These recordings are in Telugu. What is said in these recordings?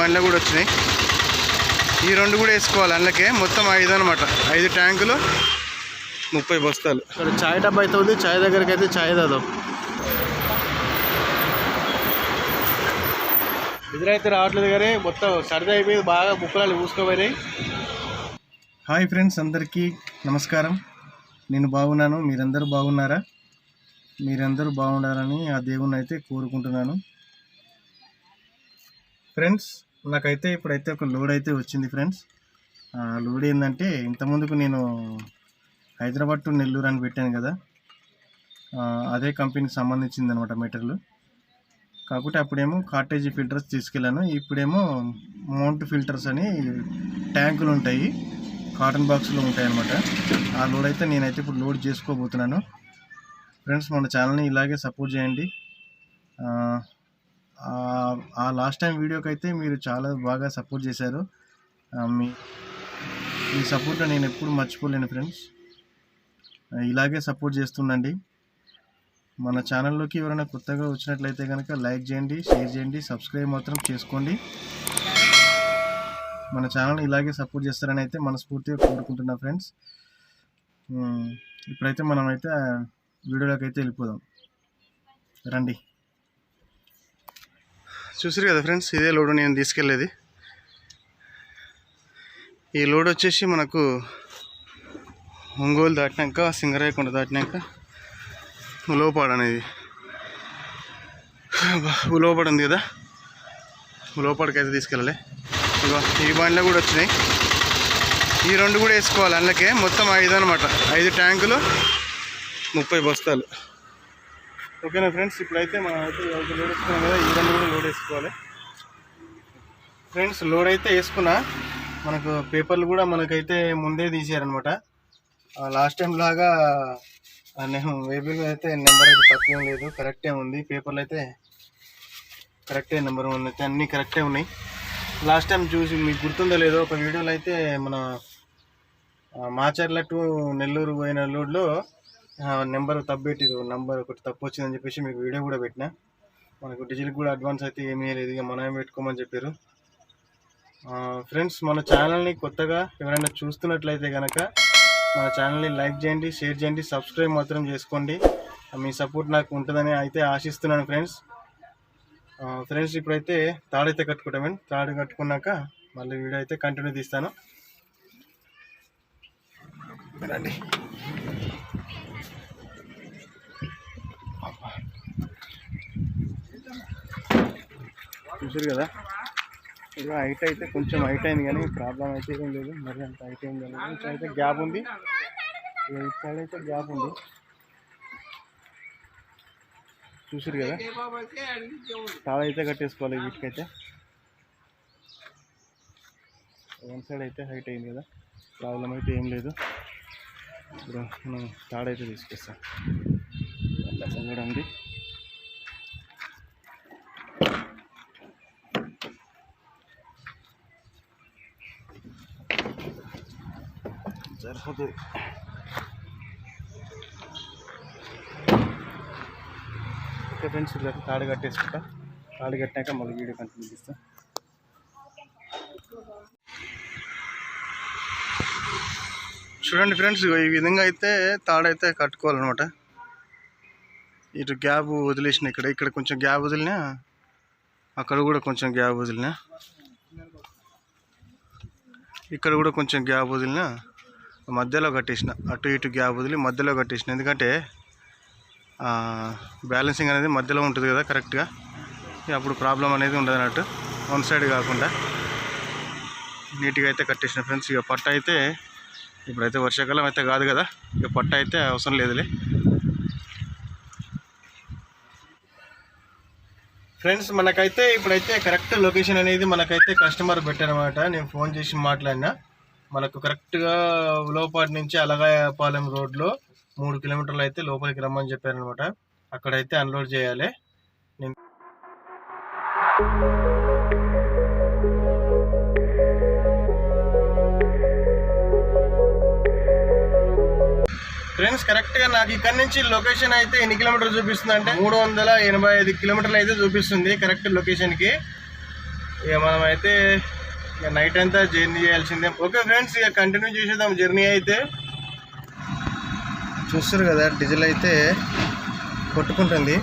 బండ్లు కూడా వచ్చినాయి. ఈ రెండు కూడా వేసుకోవాలి అందులోకే మొత్తం ఐదు అనమాట ఐదు ట్యాంకులు ముప్పై బస్తాలు. ఇక్కడ చాయ్ డబ్బా అయితే ఉంది చాయ్ దగ్గరికి అయితే చాయ్ దాదాం ఎదురైతే రావట్లేదు కానీ మొత్తం సరదా అయిపోయి బాగా బుక్కలు పూసుకోపోయినాయి హాయ్ ఫ్రెండ్స్ అందరికీ నమస్కారం. నేను బాగున్నాను మీరందరూ బాగున్నారా? మీరందరూ బాగుండాలని ఆ దేవుని అయితే కోరుకుంటున్నాను. ఫ్రెండ్స్ నాకైతే ఇప్పుడైతే ఒక లోడ్ అయితే వచ్చింది ఫ్రెండ్స్ లోడ్ ఏంటంటే ఇంతకుముందుకు నేను హైదరాబాద్ టు నెల్లూరు అని పెట్టాను కదా. అదే కంపెనీకి సంబంధించింది అనమాట మెటీరియల్ కాకపోతే అప్పుడేమో కాటేజీ ఫిల్టర్స్ తీసుకెళ్ళాను. ఇప్పుడేమో మౌంట్ ఫిల్టర్స్ అని ట్యాంకులు ఉంటాయి. కాటన్ బాక్స్లో ఉంటాయి అనమాట ఆ లోడ్ అయితే నేనైతే ఇప్పుడు లోడ్ చేసుకోబోతున్నాను. ఫ్రెండ్స్ మన ఛానల్ని ఇలాగే సపోర్ట్ చేయండి. ఆ, లాస్ట్ టైం వీడియోకి అయితే మీరు చాలా బాగా సపోర్ట్ చేశారు. మీ మీ సపోర్ట్ నేను ఎప్పుడు మర్చిపోలేను ఫ్రెండ్స్ ఇలాగే సపోర్ట్ చేస్తుండండి. మన ఛానల్లోకి ఎవరైనా కొత్తగా వచ్చినట్లయితే కనుక లైక్ చేయండి షేర్ చేయండి సబ్స్క్రైబ్ మాత్రం చేసుకోండి. మన ఛానల్ ఇలాగే సపోర్ట్ చేస్తారని అయితే మనస్ఫూర్తిగా కోరుకుంటున్నా ఫ్రెండ్స్ ఇప్పుడైతే మనం అయితే వీడియోలోకి అయితే వెళ్ళిపోదాం. రండి. చూసారు కదా ఫ్రెండ్స్ ఇదే లోడ్ నేను తీసుకెళ్ళేది. ఈ లోడ్ వచ్చేసి మనకు ఒంగోలు దాటినాక సింగరాయకొండ దాటినాక ఉలవపాడు అనేది. ఉలవపాడు ఉంది కదా? ఉలవపాడుకి అయితే తీసుకెళ్ళాలి. ఇగో ఈ బండ్లో కూడా వచ్చినాయి. ఈ రెండు కూడా వేసుకోవాలి అందులోకే మొత్తం ఐదు అనమాట ఐదు ట్యాంకులు ముప్పై బస్తాలు. ఓకేనా ఫ్రెండ్స్? ఇప్పుడైతే మనం అయితే ఒక లోడ్ వేసుకున్నాం కదా ఈ రెండు కూడా లోడ్ వేసుకోవాలి. ఫ్రెండ్స్ లోడ్ అయితే వేసుకున్నా. మనకు పేపర్లు కూడా మనకైతే ముందే తీసారనమాట లాస్ట్ టైం లాగా నేను వేబిల్ అయితే నెంబర్ అయితే తక్కువ లేదు. కరెక్టే ఉంది. పేపర్లు అయితే కరెక్టే నెంబర్ వన్ అయితే అన్నీ కరెక్టే ఉన్నాయి. లాస్ట్ టైం చూసి మీకు గుర్తుందో లేదో ఒక వీడియోలో అయితే మన మాచర్ల టు నెల్లూరు పోయిన లోడ్లో నెంబర్ తప్పెట్టి నెంబర్ ఒకటి తప్పు వచ్చిందని చెప్పేసి మీకు వీడియో కూడా పెట్టిన. మనకు డీజిల్ కూడా అడ్వాన్స్ అయితే ఏమీ లేదు ఇక మనమే పెట్టుకోమని చెప్పారు. ఫ్రెండ్స్ మన ఛానల్ని కొత్తగా ఎవరైనా చూస్తున్నట్లయితే కనుక మన ఛానల్ని లైక్ చేయండి షేర్ చేయండి సబ్స్క్రైబ్ మాత్రం చేసుకోండి. మీ సపోర్ట్ నాకు ఉంటుందని అయితే ఆశిస్తున్నాను ఫ్రెండ్స్. ఫ్రెండ్స్ ఇప్పుడైతే తాడైతే కట్టుకుంటామండి తాడు కట్టుకున్నాక మళ్ళీ వీడియో అయితే కంటిన్యూ తీస్తాను. రండి. చూసారు కదా? ఇది హైట్ అయితే కొంచెం హైట్ అయింది కానీ ప్రాబ్లం అయితే ఏం లేదు. మరి అంత హైట్ ఏం లేదు. కొంచెం అయితే గ్యాప్ ఉంది. ఇక ఇటు సైడ్ అయితే గ్యాప్ ఉంది. చూసారు కదా? తాళ అయితే కట్టేసుకోవాలి వీటికైతే. వన్ సైడ్ అయితే హైట్ అయింది కదా? ప్రాబ్లం అయితే ఏం లేదు. ఇప్పుడు మనం తాడైతే తీసుకొస్తాం. అట్లా సంగడం ఉంది. సరిపోతుంది. ఓకే ఫ్రెండ్స్ ఇలా తాడు కట్టేసుకుంటా. తాడు కట్టాక మళ్ళీ వీడియో కంటిన్యూ చేస్తా. చూడండి ఫ్రెండ్స్ ఈ విధంగా అయితే తాడైతే కట్టుకోవాలన్నమాట. ఇటు గ్యాప్ వదిలేసిన ఇక్కడ ఇక్కడ కొంచెం గ్యాప్ వదిలినా అక్కడ కూడా కొంచెం గ్యాప్ వదిలినా ఇక్కడ కూడా కొంచెం గ్యాప్ వదిలినా మధ్యలో కట్టేసిన అటు ఇటు గ్యాప్ వదిలి మధ్యలో కట్టేసిన. ఎందుకంటే బ్యాలెన్సింగ్ అనేది మధ్యలో ఉంటుంది కదా కరెక్ట్గా. ఇక అప్పుడు ప్రాబ్లం అనేది ఉండదు అన్నట్టు. వన్ సైడ్ కాకుండా నీట్గా అయితే కట్టేసిన ఫ్రెండ్స్. ఇక పట్ట అయితే ఇప్పుడైతే వర్షాకాలం అయితే కాదు కదా. ఇక పట్ట అయితే అవసరం లేదులే. ఫ్రెండ్స్ మనకైతే ఇప్పుడైతే కరెక్ట్ లొకేషన్ అనేది మనకైతే కస్టమర్ పెట్టారనమాట నేను ఫోన్ చేసి మాట్లాడినా. మనకు కరెక్ట్గా లోపాటి నుంచి అలగాయపాలెం రోడ్లో మూడు కిలోమీటర్లు అయితే లోపలికి రమ్మని చెప్పారనమాట. అక్కడైతే అన్లోడ్ చేయాలి. నేను ఫ్రెండ్స్ కరెక్ట్గా నాకు ఇక్కడ నుంచి లొకేషన్ అయితే ఎన్ని కిలోమీటర్లు చూపిస్తుంది అంటే మూడు వందల ఎనభై ఐదు కిలోమీటర్లు అయితే చూపిస్తుంది కరెక్ట్ లొకేషన్కి ఇక మనం అయితే ఇక నైట్ అంతా జర్నీ చేయాల్సిందే. ఓకే ఫ్రెండ్స్ ఇక కంటిన్యూ చేసేద్దాం జర్నీ అయితే. చూస్తారు కదా డీజిల్ అయితే కొట్టుకుంటుంది.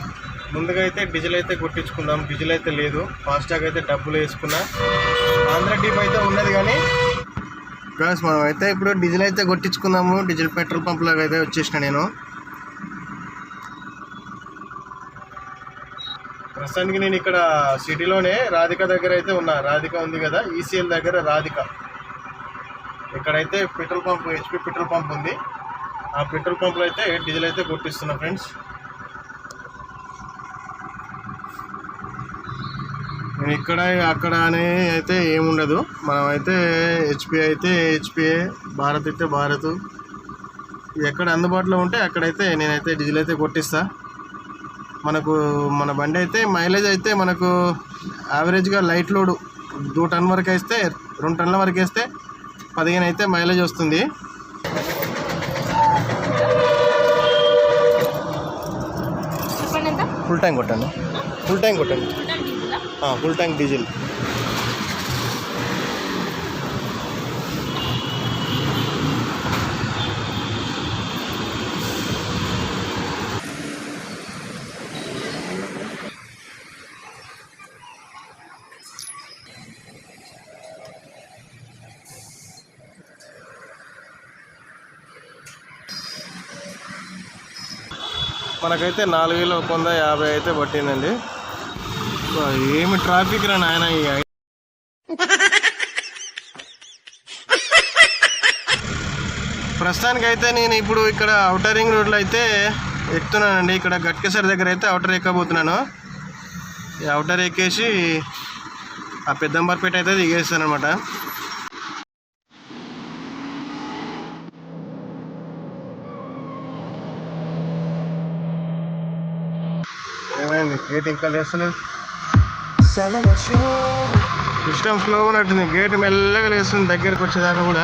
ముందుగా అయితే డీజిల్ అయితే కొట్టించుకుందాం. డీజిల్ అయితే లేదు. ఫాస్టాగ్ అయితే డబ్బులు వేసుకున్నా. ఆంధ్ర డీప్ అయితే ఉన్నది కానీ గాస్ మనం అయితే ఇప్పుడు డీజిల్ అయితే కొట్టించుకుందాము. డీజిల్ పెట్రోల్ పంప్ లాగా అయితే వచ్చేసిన నేను. ప్రస్తుతానికి నేను ఇక్కడ సిటీలోనే రాధిక దగ్గర అయితే ఉన్నా. రాధిక ఉంది కదా ఈసీఎల్ దగ్గర రాధిక. ఇక్కడైతే petrol pump HP petrol pump ఉంది. ఆ పెట్రోల్ పంప్లో అయితే డీజిల్ అయితే కొట్టిస్తున్నా ఫ్రెండ్స్. నేను ఇక్కడ అక్కడ అని అయితే ఏముండదు. మనం అయితే హెచ్పి అయితే హెచ్పిఏ భారత్ అయితే భారత్. ఎక్కడ అందుబాటులో ఉంటే అక్కడైతే నేనైతే డీజిల్ అయితే కొట్టిస్తాను మనకు మన బండి అయితే మైలేజ్ అయితే మనకు యావరేజ్గా లైట్ లోడ్ టూ టన్ వరకు వేస్తే రెండు టన్నుల వరకు వేస్తే పదిహేను అయితే మైలేజ్ వస్తుంది. ఫుల్ ట్యాంక్ కొట్టండి. ఫుల్ ట్యాంక్ కొట్టండి. Full tank diesel. మనకైతే నాలుగు వేల ఒక వంద యాభై అయితే పట్టిందండి. ఏమి ట్రాఫిక్ రా నాయన ఈ ప్రస్తుతానికైతే నేను ఇప్పుడు ఇక్కడ అవుటర్ రింగ్ రోడ్లో అయితే ఎక్కుతున్నానండి. ఇక్కడ గట్కేసర్ దగ్గర అయితే అవుటర్ ఎక్కబోతున్నాను. ఈ అవుటర్ ఎక్కేసి ఆ పెద్దంబర్పేట అయితే దిగేస్తాను అనమాట గేట్ ఇంకా లేస్తలేదు సిస్టమ్ ఫ్లో ఉన్నట్టుంది. గేట్ మెల్లగా లేస్తుంది. దగ్గరికి వచ్చేదాకా కూడా.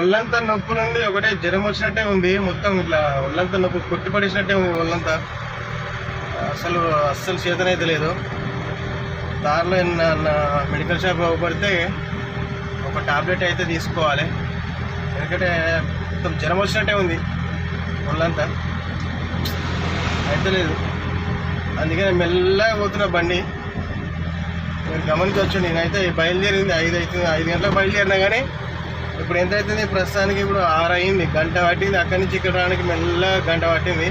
ఒళ్ళంతా నొప్పులు ఉంది ఒకటే జ్వరం వచ్చినట్టే ఉంది. మొత్తం ఇట్లా ఒళ్ళంతా నొప్పి కొట్టి పడేసినట్టే ఉంది ఒళ్ళంతా. అసలు అస్సలు చేతనైతే లేదు. దారిలో మెడికల్ షాప్ పడితే ఒక టాబ్లెట్ అయితే తీసుకోవాలి. ఎందుకంటే మొత్తం జ్వరం వచ్చినట్టే ఉంది ఒళ్ళంతా. అయితే లేదు. అందుకని మెల్లగా పోతున్నా బండి. మీరు గమనించవచ్చు నేనైతే బయలుదేరింది ఐదు అవుతుంది ఐదు గంటలకు బయలుదేరినా కానీ ఇప్పుడు ఎంత అవుతుంది ప్రస్తుతానికి ఇప్పుడు ఆరు అయింది. గంట పట్టింది. అక్కడి నుంచి ఇక్కడ రావడానికి మెల్లగా గంట పట్టింది.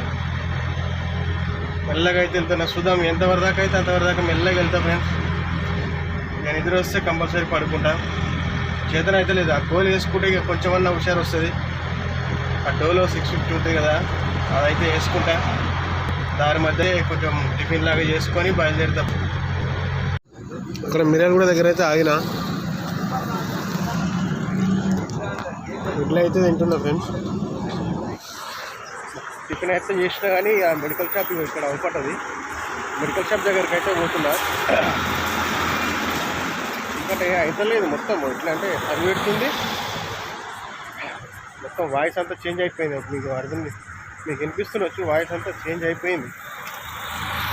మెల్లగా అయితే వెళ్తున్నా. చూద్దాం ఎంతవరదాకా అయితే అంతవరదాకా మెల్లగా వెళ్తా ఫ్రెండ్స్. నేను నిద్ర వస్తే కంపల్సరీ పడుకుంటాను చేతన అయితే లేదు. ఆ గోల్ వేసుకుంటే ఇక కొంచెం అన్న హుషారు వస్తుంది. ఆ డోలో సిక్స్ ఫిఫ్టీ ఉంటుంది కదా అదైతే వేసుకుంటా. దాని మధ్య కొంచెం టిఫిన్ లాగా చేసుకొని బయలుదేరుతాం. ఇక్కడ మిర్యాల కూడా దగ్గర అయితే ఆగిన. ఇడ్లీ అయితే తింటున్నా ఫ్రెండ్స్. టిఫిన్ అయితే చేసినా కానీ ఆ మెడికల్ షాప్ ఇక్కడ అవపట్టది. మెడికల్ షాప్ దగ్గరికి అయితే పోతున్నా. ఒకటి అవుతలేదు లేదు మొత్తం. ఎట్లా అంటే అది పెడుతుంది. మొత్తం వాయిస్ అంతా చేంజ్ అయిపోయింది. మీకు అర్థం మీకు వినిపిస్తుండొచ్చు వాయిస్ అంతా చేంజ్ అయిపోయింది.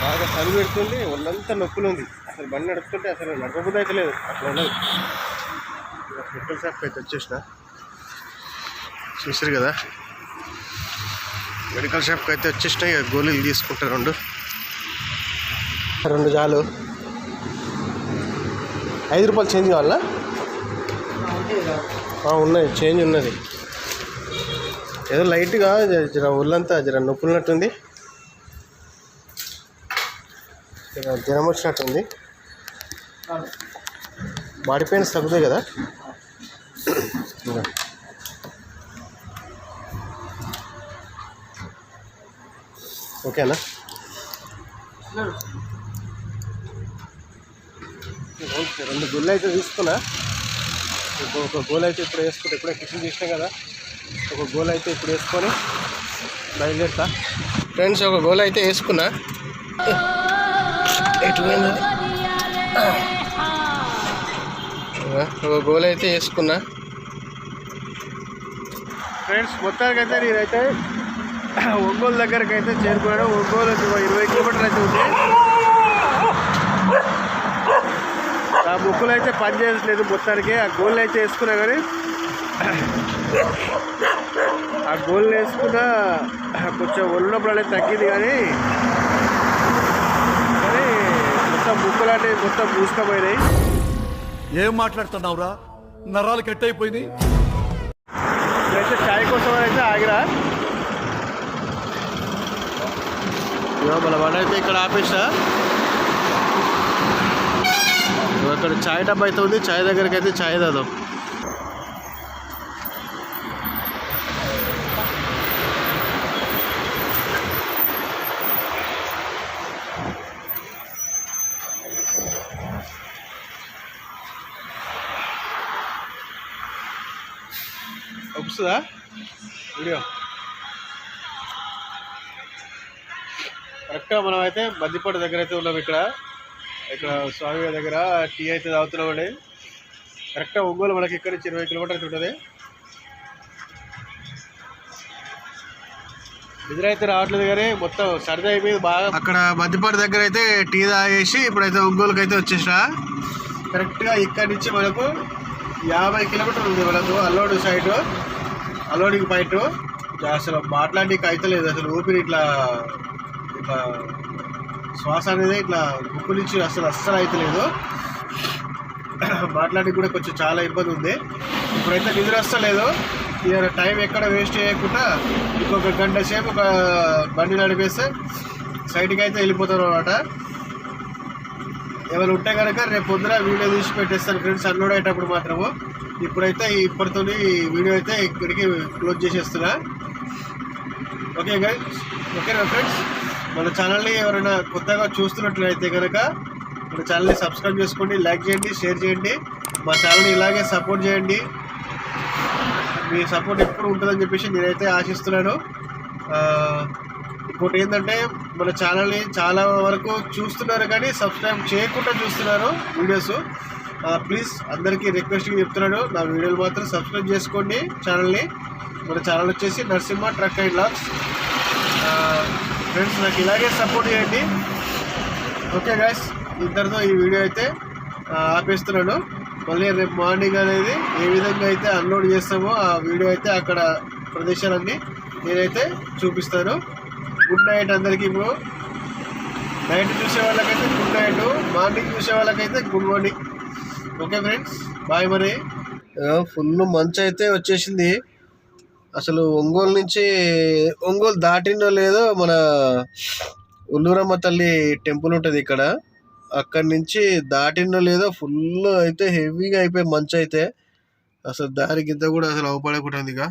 బాగా చలి పెడుతుంది. ఒళ్ళంతా నొప్పులు ఉంది. అసలు బండి నడుపుతుంటే అసలు నడపబుద్ధి అయితే లేదు. అట్లా ఉన్నది. పెట్రోల్ మెడికల్ షాప్ అయితే వచ్చేసిన. చూసారు కదా. మెడికల్ షాప్కి అయితే వచ్చేసిన. ఇక గోళీలు తీసుకుంటా రెండు. రెండు చాలు. ఐదు రూపాయలు చేంజ్ కావాలా? ఉన్నాయి. ఉన్నది చేంజ్ ఉన్నది. ఏదో లైట్గా జర ఒళ్ళంతా జర నొప్పులున్నట్టుంది. జర జ్వరం వచ్చినట్టుంది. బాడీ పెయిన్స్ తగ్గుతాయి కదా? ఓకేనా? రెండు గుళ్ళు అయితే తీసుకున్నా. ఒక- ఒక గోల్ అయితే ఇప్పుడు వేసుకుంటే ఇప్పుడే టిఫిన్ చేసినాం కదా. ఒక గోల్ అయితే ఇప్పుడు వేసుకొని బయలుదేరుతా. ఫ్రెండ్స్ ఒక గోల్ అయితే వేసుకున్నా. ఎటు ఒక గోల్ అయితే వేసుకున్నా. ఫ్రెండ్స్ మొత్తానికైతే నేనైతే ఒంగోలు దగ్గరకైతే అయితే చేరుకున్నాను. ఒంగోలు ఇరవై కిలోమీటర్లు అయితే ఉంది. ఆ బుక్కులు అయితే పని చేయట్లేదు మొత్తానికి. ఆ గోల్ అయితే వేసుకున్నా కానీ ఆ గోల్ వేసుకున్న కొంచెం ఒళ్ళప్పుడు అనేది తగ్గింది కానీ కానీ మొత్తం బుక్కులు అంటే మొత్తం మూసుకపోయినాయి. ఏం మాట్లాడుతున్నావురా? నరాలు కట్ అయిపోయింది చాయ్ కోసం అయితే ఆగిరా. మన అయితే ఇక్కడ ఆపేసా. అక్కడ చాయ్ డబ్బా అయితే ఉంది చాయ్ దగ్గరికి అయితే చాయ్ దాదాం వస్తుందా? వీడియో. కరెక్ట్గా మనం అయితే బద్దిపాటి దగ్గర అయితే ఉన్నాం ఇక్కడ. ఇక్కడ స్వామి గారి దగ్గర టీ అయితే తాగుతున్నామండి కరెక్ట్గా ఒంగోలు మనకి ఇక్కడ నుంచి ఇరవై కిలోమీటర్స్ ఉంటుంది. నిద్ర అయితే రావట్లేదు కానీ మొత్తం సరదా అయిపోయింది బాగా అక్కడ బద్దిపాటి దగ్గర అయితే టీ తాగేసి ఇప్పుడైతే ఒంగోలుకి అయితే వచ్చేసిన. కరెక్ట్గా ఇక్కడ నుంచి మనకు యాభై కిలోమీటర్లు ఉంది మనకు అల్లోడు సైడ్ అల్లోడికి బయట. అసలు మాట్లాడడానికి అయితే లేదు అసలు ఊపిరి ఇట్లా ఇట్లా శ్వాస అనేది ఇట్లా ముక్కు నుంచి అసలు అస్సలు అయితే లేదు కూడా కొంచెం చాలా ఇబ్బంది ఉంది. ఇప్పుడైతే నిద్ర వస్తలేదు. ఇక టైం ఎక్కడ వేస్ట్ చేయకుండా ఇంకొక గంట సేపు ఒక బండి నడిపేస్తే సైడ్కి అయితే వెళ్ళిపోతారు అనమాట ఎవరు ఉంటే కనుక రేపు పొద్దున వీడియో తీసి పెట్టేస్తాను ఫ్రెండ్స్ అన్లోడ్ అయ్యేటప్పుడు మాత్రము. ఇప్పుడైతే ఇప్పటితో వీడియో అయితే ఇక్కడికి క్లోజ్ చేసేస్తున్నా. ఓకే గైస్ ఓకేనా ఫ్రెండ్స్? మన ఛానల్ని ఎవరైనా కొత్తగా చూస్తున్నట్లయితే కనుక మన ఛానల్ని సబ్స్క్రైబ్ చేసుకోండి లైక్ చేయండి షేర్ చేయండి. మా ఛానల్ని ఇలాగే సపోర్ట్ చేయండి. మీ సపోర్ట్ ఎప్పుడు ఉంటుందని చెప్పేసి నేనైతే ఆశిస్తున్నాను. ఇప్పుడు ఇంకోటి ఏంటంటే మన ఛానల్ని చాలా వరకు చూస్తున్నారు కానీ సబ్స్క్రైబ్ చేయకుండా చూస్తున్నారు వీడియోస్ ప్లీజ్ అందరికీ రిక్వెస్ట్గా చెప్తున్నాను. నా వీడియోలు మాత్రం సబ్స్క్రైబ్ చేసుకోండి ఛానల్ని మన ఛానల్ వచ్చేసి Narasimha truck and logs. Friends నాకు ఇలాగే సపోర్ట్ చేయండి. ఓకే గాయస్ ఇద్దరితో ఈ వీడియో అయితే ఆపేస్తున్నాను. మళ్ళీ రేపు మార్నింగ్ అనేది ఏ విధంగా అయితే అన్లోడ్ చేస్తామో ఆ వీడియో అయితే అక్కడ ప్రదేశాలన్నీ నేనైతే చూపిస్తాను. గుడ్ నైట్ అందరికీ ఇప్పుడు నైట్ చూసే వాళ్ళకైతే గుడ్ నైట్ మార్నింగ్ చూసే వాళ్ళకైతే good morning okay friends bye మరి. ఫుల్ మంచు అయితే వచ్చేసింది. అసలు ఒంగోలు నుంచి ఒంగోలు దాటిందో లేదో మన ఉల్లూరమ్మ తల్లి టెంపుల్ ఉంటుంది ఇక్కడ. అక్కడి నుంచి దాటిందో లేదో ఫుల్ అయితే హెవీగా అయిపోయి మంచు అయితే. అసలు దారి గింత కూడా అసలు అవపడకుండా ఉంది ఇక.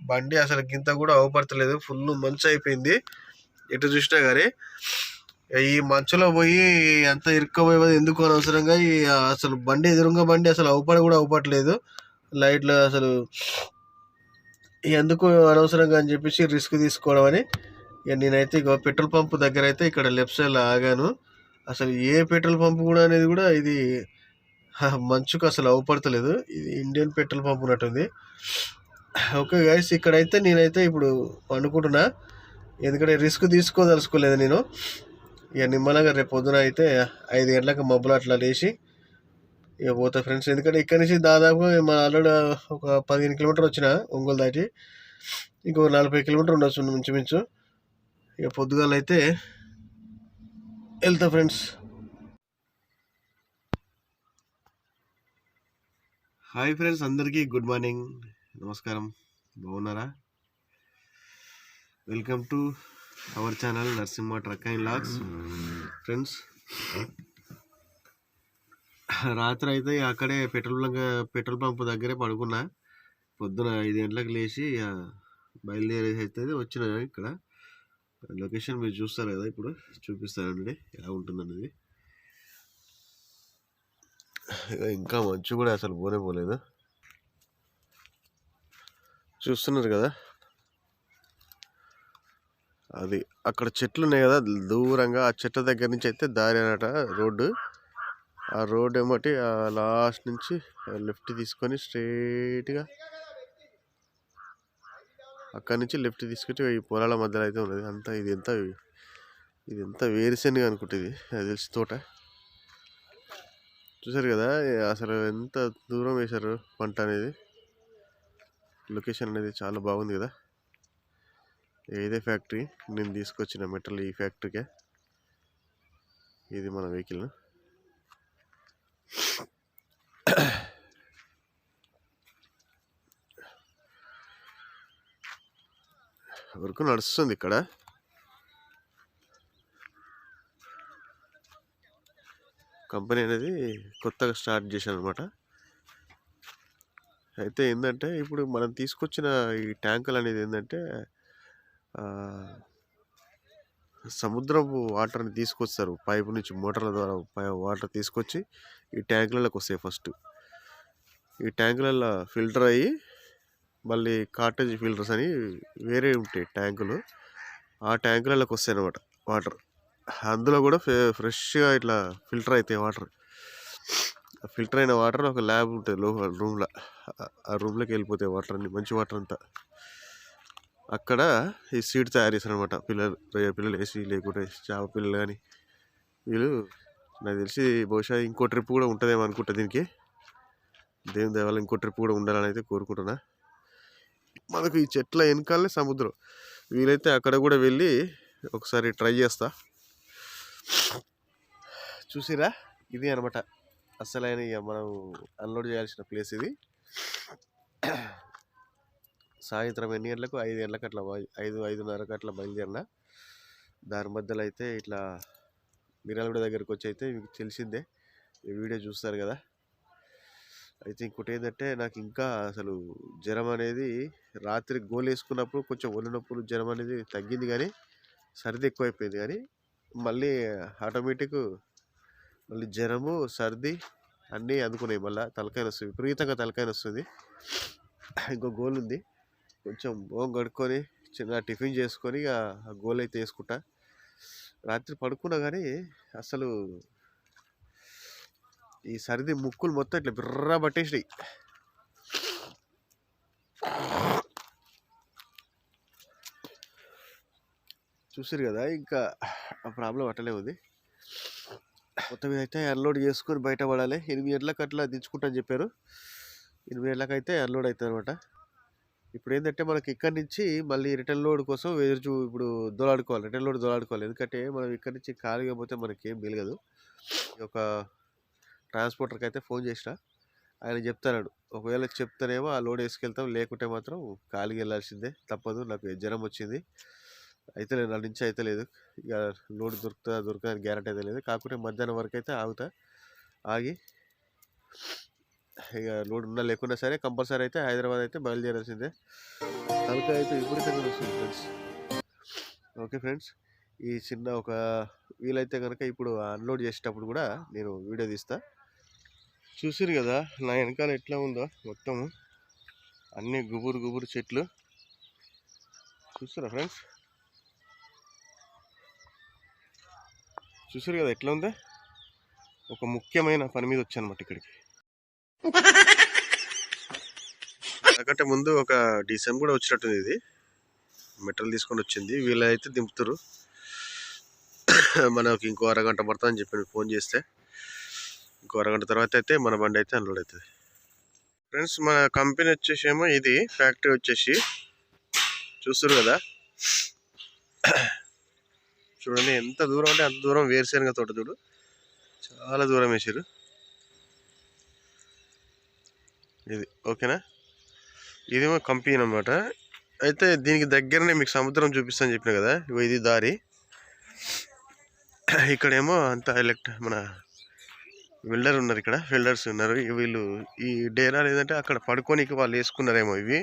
బండి అసలు గింత కూడా అవపడతలేదు. ఫుల్ మంచు అయిపోయింది. ఎటు చూసినా కానీ ఈ మంచులో పోయి అంత ఇరుక్కపోయేది ఎందుకు అనవసరంగా? ఈ అసలు బండి ఎదురుగా బండి అసలు అవపడ కూడా అవపడలేదు. లైట్లు అసలు ఎందుకు అనవసరంగా అని చెప్పేసి రిస్క్ తీసుకోవడం అని ఇక నేనైతే ఇక పెట్రోల్ పంప్ దగ్గర అయితే ఇక్కడ లెఫ్ట్ సైడ్లో ఆగాను. అసలు ఏ పెట్రోల్ పంప్ కూడా అనేది కూడా ఇది మంచుకు అసలు అవపడతలేదు. ఇది ఇండియన్ పెట్రోల్ పంప్ ఉన్నట్టుంది. ఓకే గైస్ ఇక్కడైతే నేనైతే ఇప్పుడు పండుకుంటున్నా ఎందుకంటే రిస్క్ తీసుకోదలుచుకోలేదు నేను. ఇక నిమ్మలంగా రేపు పొద్దున అయితే ఐదు గంటలకు మబ్బులు అట్లా లేచి ఇక పోతా ఫ్రెండ్స్ ఎందుకంటే ఇక్కడ నుంచి దాదాపు మా ఆల్రెడీ ఒక పదిహేను కిలోమీటర్ వచ్చిన ఒంగోలు దాటి ఇంకో నలభై కిలోమీటర్ ఉండొచ్చు ఇంచుమించు ఇక పొద్దుగాల అయితే వెళ్తా ఫ్రెండ్స్ హాయ్ ఫ్రెండ్స్ అందరికీ గుడ్ మార్నింగ్ నమస్కారం. బాగున్నారా? Welcome to our channel Narasimha truck and logs friends రాత్రి అయితే అక్కడే పెట్రోల్ బంక్ పెట్రోల్ పంప్ దగ్గరే పడుకున్నా. పొద్దున ఐదు గంటలకు లేచి ఇక బయలుదేరేసి అయితే వచ్చిన ఇక్కడ. లొకేషన్ మీరు చూస్తారు కదా ఇప్పుడు చూపిస్తానండి ఎలా ఉంటుందన్నది ఇంకా మంచు కూడా అసలు పోనే పోలేదు. చూస్తున్నారు కదా? అది అక్కడ చెట్లు ఉన్నాయి కదా దూరంగా ఆ చెట్ల దగ్గర నుంచి అయితే దారి అనట రోడ్డు. ఆ రోడ్ ఏమటి ఆ లాస్ట్ నుంచి లెఫ్ట్ తీసుకొని స్ట్రైట్గా అక్కడి నుంచి లెఫ్ట్ తీసుకొచ్చి ఈ పొలాల మధ్యలో అయితే ఉన్నది. అంతా ఇది ఎంత ఇది ఎంత వేరుశనగ అనుకుంటుంది అది తెలిసి తోట. చూసారు కదా అసలు ఎంత దూరం వేశారు పంట అనేది. లొకేషన్ అనేది చాలా బాగుంది కదా. ఇదే ఫ్యాక్టరీ నేను తీసుకొచ్చిన మెటల్ ఈ ఫ్యాక్టరీకే. ఇది మన వెహికల్. వరకు నడుస్తుంది ఇక్కడ. కంపెనీ అనేది కొత్తగా స్టార్ట్ చేశాను అనమాట అయితే ఏంటంటే ఇప్పుడు మనం తీసుకొచ్చిన ఈ ట్యాంకులు అనేది ఏంటంటే సముద్రపు వాటర్ని తీసుకొస్తారు. పైపు నుంచి మోటార్ల ద్వారా పై- వాటర్ తీసుకొచ్చి ఈ ట్యాంకులలోకి వస్తాయి ఫస్ట్. ఈ ట్యాంకులలో ఫిల్టర్ అయ్యి మళ్ళీ కాటేజ్ ఫిల్టర్స్ అని వేరే ఉంటాయి ట్యాంకులు. ఆ ట్యాంకులలోకి వస్తాయి అనమాట వాటర్. అందులో కూడా ఫ్రెష్గా ఇట్లా ఫిల్టర్ అవుతాయి వాటర్. ఫిల్టర్ అయిన వాటర్ ఒక ల్యాబ్ ఉంటుంది లోపల రూమ్లో. ఆ రూమ్లోకి వెళ్ళిపోతాయి వాటర్ అన్ని మంచి వాటర్ అంతా. అక్కడ ఈ సీడ్ తయారు చేస్తారు అనమాట పిల్లలు పిల్లలు వేసి లేకుంటే చేప పిల్లలు కానీ వీళ్ళు నాకు తెలిసి బహుశా ఇంకో ట్రిప్ కూడా ఉంటుందేమో అనుకుంటా దీనికి. దేవుని దేవాలయం ఇంకో ట్రిప్ కూడా ఉండాలని అయితే కోరుకుంటున్నా. మనకు ఈ చెట్ల వెనకాలనే సముద్రం. వీలైతే అక్కడ కూడా వెళ్ళి ఒకసారి ట్రై చేస్తా. చూసిరా? ఇది అనమాట అసలైన ఇక మనం అన్లోడ్ చేయాల్సిన ప్లేస్ ఇది. సాయంత్రం ఎన్ని గంటలకు? ఐదు గంటలకు అట్లా ఐదు ఐదున్నరకు అట్లా బయలుదేరిన. దాని మధ్యలో అయితే ఇట్లా మిరాలగూడ దగ్గరకు వచ్చి అయితే మీకు తెలిసిందే. ఈ వీడియో చూస్తారు కదా. అయితే ఇంకోటి ఏంటంటే నాకు ఇంకా అసలు జ్వరం అనేది రాత్రి గోలు వేసుకున్నప్పుడు కొంచెం ఒళ్ళు నొప్పులు జ్వరం అనేది తగ్గింది కానీ సర్ది ఎక్కువైపోయింది కానీ మళ్ళీ ఆటోమేటిక్ మళ్ళీ జ్వరము సర్ది అన్నీ అందుకున్నాయి. మళ్ళీ తలకాయ వస్తుంది విపరీతంగా తలకాయ వస్తుంది ఇంకో గోల్ ఉంది. కొంచెం ఓం కడుక్కొని చిన్న టిఫిన్ చేసుకొని ఇక ఆ గోల్ అయితే వేసుకుంటా. రాత్రి పడుకున్నా కానీ అసలు ఈ సర్ది ముక్కులు మొత్తం ఇట్లా బిర్రా పట్టేసినాయి. చూసారు కదా ఇంకా ఆ ప్రాబ్లం అట్టలే ఉంది. మొత్తం మీద అయితే అన్లోడ్ చేసుకొని బయట పడాలి. ఎనిమిది గంటలకు అట్లా దించుకుంటా అని చెప్పారు. ఎనిమిది గంటలకు అయితే అన్లోడ్ అవుతుంది అనమాట ఇప్పుడు ఏంటంటే మనకి ఇక్కడి నుంచి మళ్ళీ రిటర్న్ లోడ్ కోసం ఎదురు చూ ఇప్పుడు దోలాడుకోవాలి రిటర్న్ లోడ్ దోలాడుకోవాలి. ఎందుకంటే మనం ఇక్కడి నుంచి ఖాళీగా పోతే మనకి ఏం మిగలదు ఒక ట్రాన్స్పోర్టర్కి అయితే ఫోన్ చేసిన ఆయన చెప్తాడు ఒకవేళ చెప్తానేమో ఆ లోడ్ వేసుకెళ్తాం లేకుంటే మాత్రం కాలికి వెళ్ళాల్సిందే తప్పదు నాకు జ్వరం వచ్చింది. అయితే లేదు నా నుంచి అయితే లేదు. ఇక లోడ్ దొరుకుతా దొరకదని గ్యారంటీ అయితే లేదు. కాకుంటే మధ్యాహ్నం వరకు అయితే ఆగుతా. ఆగి ఇక లోడ్ ఉన్నా లేకున్నా సరే కంపల్సరీ అయితే హైదరాబాద్ అయితే బయలుదేరాల్సిందే. తలకాయ అయితే విపరీతంగా వస్తుంది ఫ్రెండ్స్. ఓకే ఫ్రెండ్స్ ఈ చిన్న ఒక వీలైతే కనుక ఇప్పుడు అన్లోడ్ చేసేటప్పుడు కూడా నేను వీడియో తీస్తాను చూసారు కదా నా వెనకాల ఎట్లా ఉందో మొత్తము. అన్ని గుబురు గుబురు చెట్లు. చూసారా ఫ్రెండ్స్? చూసారు కదా ఎట్లా ఉందో? ఒక ముఖ్యమైన పని మీద వచ్చానమాట ఇక్కడికి. నాకంటే ముందు ఒక డిసెంబర్ కూడా వచ్చినట్టుంది ఇది. మెటల్ తీసుకొని వచ్చింది. వీళ్ళైతే దింపుతారు మనకి ఇంకో అరగంట పడుతుందని చెప్పి ఫోన్ చేస్తే. ఇంకో అరగంట తర్వాత అయితే మన బండి అయితే అన్లోడ్ అవుతుంది. ఫ్రెండ్స్ మన కంపెనీ వచ్చేసి ఏమో ఇది ఫ్యాక్టరీ వచ్చేసి. చూస్తారు కదా? చూడండి ఎంత దూరం అంటే అంత దూరం వేరుశనగ తోట చూడు. చాలా దూరం వేసారు ఇది ఓకేనా? ఇదేమో కంపెనీ అన్నమాట. అయితే దీనికి దగ్గరనే మీకు సముద్రం చూపిస్తాను చెప్పిన కదా? ఇగో ఇది దారి. ఇక్కడేమో అంత ఎలక్ట్ మన వెల్డర్ ఉన్నారు ఇక్కడ వెల్డర్స్ ఉన్నారు. వీళ్ళు ఈ డేరా లేదంటే అక్కడ పడుకోనికి వాళ్ళు వేసుకున్నారేమో ఇవి.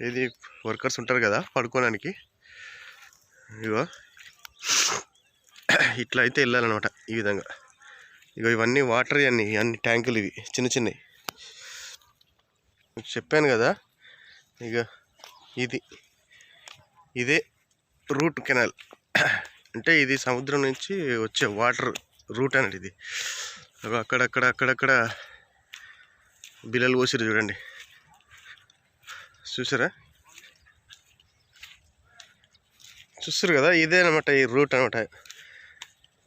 ఇది వర్కర్స్ ఉంటారు కదా పడుకోవడానికి ఇగో. ఇట్లా అయితే వెళ్ళాలన్నమాట ఈ విధంగా. ఇగో ఇవన్నీ వాటర్ అన్ని అన్ని ట్యాంకులు ఇవి చిన్న చిన్నవి. చెప్పాను కదా ఇక ఇది ఇదే రూట్ కెనాల్. అంటే ఇది సముద్రం నుంచి వచ్చే వాటర్. రూట్ అనేది ఇది. అక్కడక్కడ అక్కడక్కడ బిల్లలు పోసిరు చూడండి. చూసారా? చూస్తారు కదా ఇదే అనమాట ఈ రూట్ అనమాట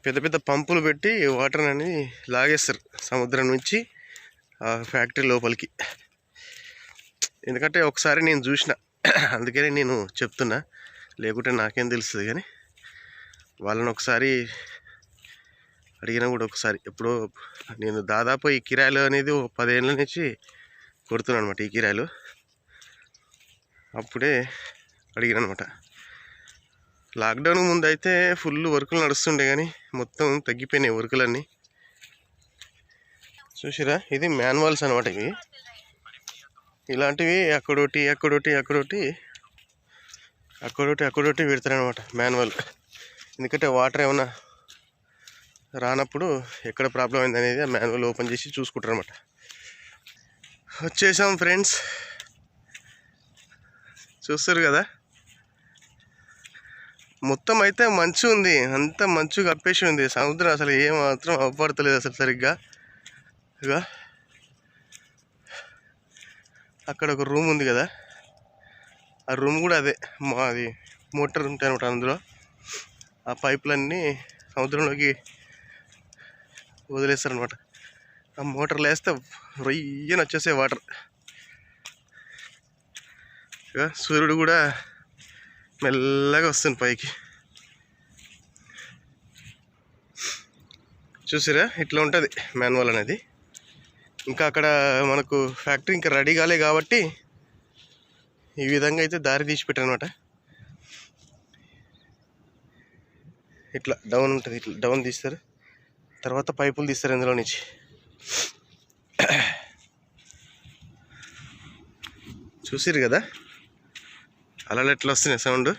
పెద్ద పెద్ద పంపులు పెట్టి వాటర్ అనేది లాగేస్తారు సముద్రం నుంచి ఫ్యాక్టరీ లోపలికి. ఎందుకంటే ఒకసారి నేను చూసిన అందుకనే నేను చెప్తున్నా. లేకుంటే నాకేం తెలుస్తుంది కానీ వాళ్ళని ఒకసారి అడిగినా కూడా ఒకసారి ఎప్పుడో నేను దాదాపు ఈ కిరాయిలు అనేది పదేళ్ళ నుంచి కొడుతున్నాను అనమాట ఈ కిరాయిలు. అప్పుడే అడిగిన అనమాట లాక్డౌన్ ముందు అయితే ఫుల్ వర్కులు నడుస్తుండే కానీ మొత్తం తగ్గిపోయినాయి వర్కులన్నీ. చూసిరా ఇది మాన్యువల్స్ అనమాట ఇవి. ఇలాంటివి అక్కడోటి అక్కడోటి అక్కడోటి అక్కడోటి అక్కడోటి పెడతారనమాట మాన్యువల్. ఎందుకంటే వాటర్ ఏమన్నా రానప్పుడు ఎక్కడ ప్రాబ్లం అయింది అనేది ఆ మాన్యువల్ ఓపెన్ చేసి చూసుకుంటారు అనమాట వచ్చేసాం ఫ్రెండ్స్. చూస్తారు కదా? మొత్తం అయితే మంచు ఉంది. అంత మంచు కప్పేసి ఉంది. సముద్రం అసలు ఏమాత్రం మాత్రం అసలు సరిగ్గా. ఇక అక్కడ ఒక రూమ్ ఉంది కదా? ఆ రూమ్ కూడా అదే. మా అది మోటార్ ఉంటాయి అనమాట అందులో. ఆ పైపులన్నీ సముద్రంలోకి వదిలేస్తారనమాట. ఆ మోటార్లు వేస్తే రొయ్యని వచ్చేసే వాటర్. ఇక సూర్యుడు కూడా మెల్లగా వస్తుంది పైకి. చూసారా ఇట్లా ఉంటుంది మాన్యువల్ అనేది. ఇంకా అక్కడ మనకు ఫ్యాక్టరీ ఇంకా రెడీ కాలే కాబట్టి ఈ విధంగా అయితే దారి తీసి పెట్టారనమాట. ఇట్లా డౌన్ ఉంటుంది ఇట్లా డౌన్ తీస్తారు. తర్వాత పైపులు తీస్తారు ఇందులో నుంచి. చూసిరు కదా? అలా ఎట్లా వస్తున్నాయి సౌండ్?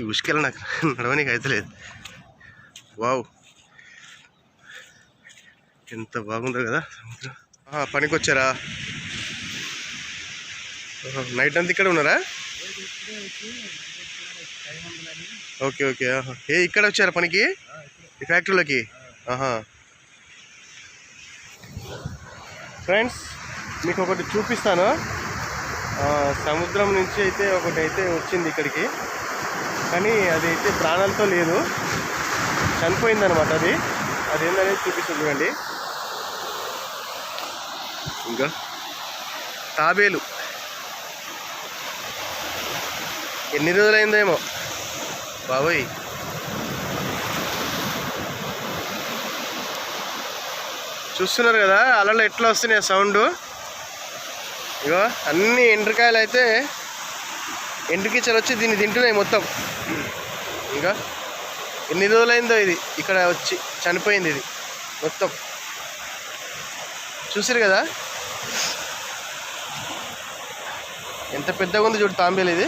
ఈ ఉష్కెళ్ళ నాకు నడవనీకి అయితలేదు వావ్. ఎంత బాగుందో కదా సముద్రం. పనికి వచ్చారా నైట్ అంతా ఇక్కడ ఉన్నారా? ఓకే ఓకే ఏ ఇక్కడ వచ్చారా పనికి? ఈ ఫ్యాక్టరీలోకి? ఆహా. ఫ్రెండ్స్ మీకు ఒకటి చూపిస్తాను. సముద్రం నుంచి అయితే ఒకటి అయితే వచ్చింది ఇక్కడికి. కానీ అది అయితే ప్రాణాలతో లేదు. చనిపోయింది అనమాట అది. అదేందనేది చూపిస్తుంది చూడండి. ఇంకా? తాబేలు. ఎన్ని రోజులైందేమో? బాబోయ్. చూస్తున్నారు కదా అలలు ఎట్లా వస్తున్నాయి సౌండ్? ఇగో అన్ని ఎండ్రకాయలు అయితే ఎండ్రకిచ్చలు వచ్చి దీన్ని తింటున్నాయి మొత్తం. ఇంకా ఎన్ని రోజులైందో ఇది. ఇక్కడ వచ్చి చనిపోయింది ఇది మొత్తం. చూసారు కదా? ఎంత పెద్దగా ఉంది చూడు తాంబేలు ఇది.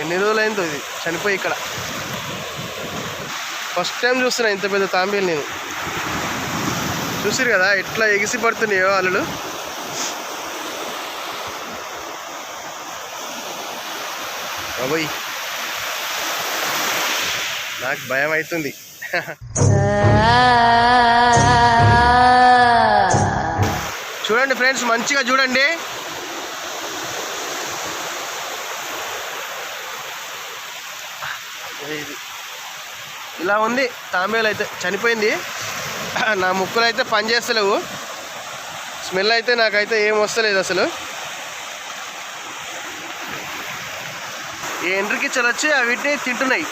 ఎన్ని రోజులైందో ఇది చనిపోయి ఇక్కడ. ఫస్ట్ టైం చూస్తున్నా ఇంత పెద్ద తాంబేలు నేను. చూసిరు కదా ఎట్లా ఎగిసి పడుతున్నాయో అలలు బాబోయ్. నాకు భయం అవుతుంది చూడండి ఫ్రెండ్స్ మంచిగా చూడండి ఇది. ఇలా ఉంది. తాంబేలు అయితే చనిపోయింది. నా ముక్కులు అయితే పని చేస్తలేవు. స్మెల్ అయితే నాకైతే ఏం వస్తలేదు అసలు. ఈ ఎండ్రికి చలొచ్చి వీటిని తింటున్నాయి.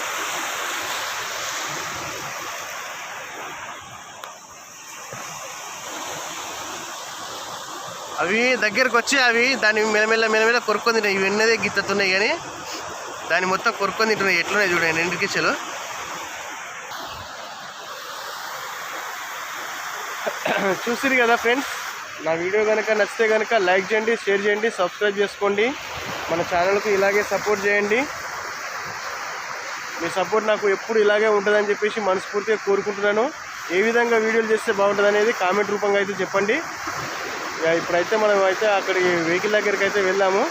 అవి దగ్గరకు వచ్చి అవి దాన్ని మెలమెల్ల మెలమెల్ల కొరుక్కొని తింటాయి ఇవి ఎన్నదే గిత్తతున్నాయి కానీ దాన్ని మొత్తం కొరుక్కొని తింటున్నాయి. ఎట్లున్నాయి చూడండి ఎండ్రికిచ్చలు చూసిరు కదా ఫ్రెండ్స్? నా వీడియో కనుక నచ్చితే కనుక లైక్ చేయండి షేర్ చేయండి సబ్స్క్రైబ్ చేసుకోండి. మన ఛానల్కి ఇలాగే సపోర్ట్ చేయండి. మీ సపోర్ట్ నాకు ఎప్పుడు ఇలాగే ఉంటుందని చెప్పేసి మనస్ఫూర్తిగా కోరుకుంటున్నాను. ఏ విధంగా వీడియోలు చేస్తే బాగుంటుంది అనేది కామెంట్ రూపంగా అయితే చెప్పండి. ఇప్పుడైతే మనం అయితే అక్కడికి వెహికల్ దగ్గరికి అయితే వెళ్ళాము.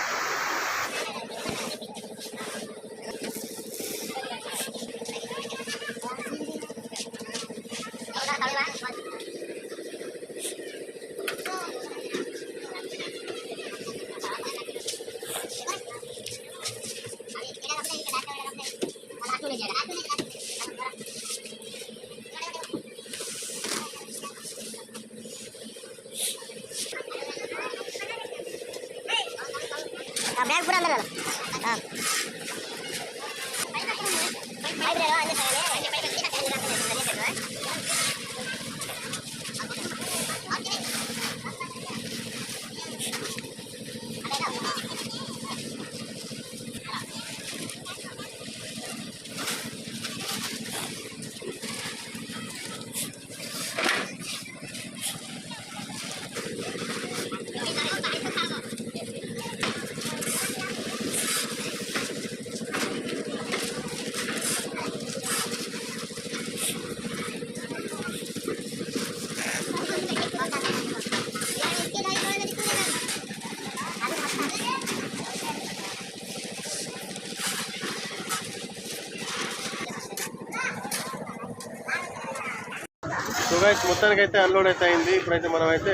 మొత్తానికి అయితే అన్లోడ్ అయితే అయింది. ఇప్పుడైతే మనం అయితే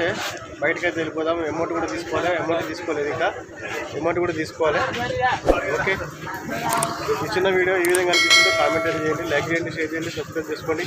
బయటకి అయితే వెళ్ళిపోదాం. అమౌంట్ కూడా తీసుకోవాలి. అమౌంట్ తీసుకోలేదు ఇంకా. అమౌంట్ కూడా తీసుకోవాలి. ఓకే ఈ చిన్న వీడియో ఈ విధంగా అనిపిస్తుంది కామెంట్ అయితే చేయండి. లైక్ చేయండి షేర్ చేయండి సబ్స్క్రైబ్ చేసుకోండి.